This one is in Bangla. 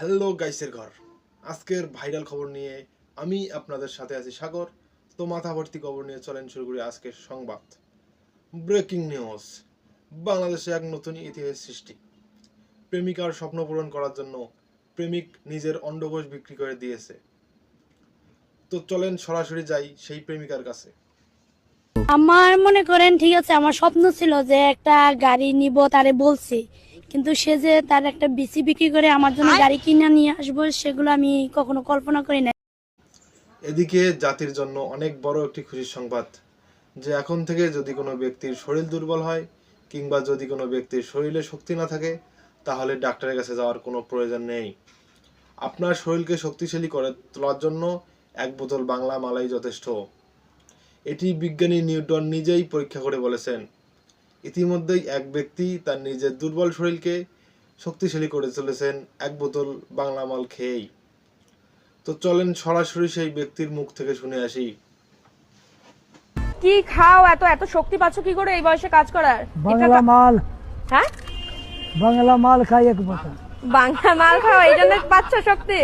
হ্যালো গাইসের ঘর। আজকের ভাইরাল খবর নিয়ে আমি আপনাদের সাথে আছি সাগর। তো মাথা ভর্তি খবর নিয়ে চলেন শুরু করি আজকের সংবাদ। ব্রেকিং নিউজ বাংলাদেশে এক নতুন ইতিহাস সৃষ্টি। প্রেমিকার স্বপ্ন পূরণ করার জন্য প্রেমিক নিজের অন্ডকোষ বিক্রি করে দিয়েছে। তো চলেন সরাসরি যাই সেই প্রেমিকার কাছে। আমার মনে করেন, ঠিক আছে, আমার স্বপ্ন ছিল যে একটা গাড়ি নিব, তারে বলছি। কিন্তু সে যে তার একটা বিসি বিক্রি করে আমার জন্য গাড়ি কিনে নিয়ে আসব সেগুলো আমি কখনো কল্পনা করি না এদিকে জাতির জন্য অনেক বড় একটি খুশির সংবাদ যে এখন থেকে যদি কোনো ব্যক্তির শরীর দুর্বল হয় কিংবা যদি কোনো ব্যক্তির শরীরে শক্তি না থাকে তাহলে ডাক্তারের কাছে যাওয়ার কোনো প্রয়োজন নেই। আপনার শরীরকে শক্তিশালী করে তোলার জন্য এক বোতল বাংলা মালাই যথেষ্ট। এটি বিজ্ঞানী নিউটন নিজেই পরীক্ষা করে বলেছেন। ইতিমধ্যেই এক ব্যক্তি তার নিজের দুর্বল শরীরকে শক্তিশালী করে চলেছেন এক বোতল বাংলা মাল খেয়েই। তো চলেন সরাসরি সেই ব্যক্তির মুখ থেকে শুনে আসি। কি খাও এত এত শক্তি পাচ্ছ কি করে এই বয়সে কাজ করার? বাংলা মাল। হ্যাঁ? বাংলা মাল খাই এক বছর বাংলা মাল খাও এই জন্য পাচ্ছ শক্তি।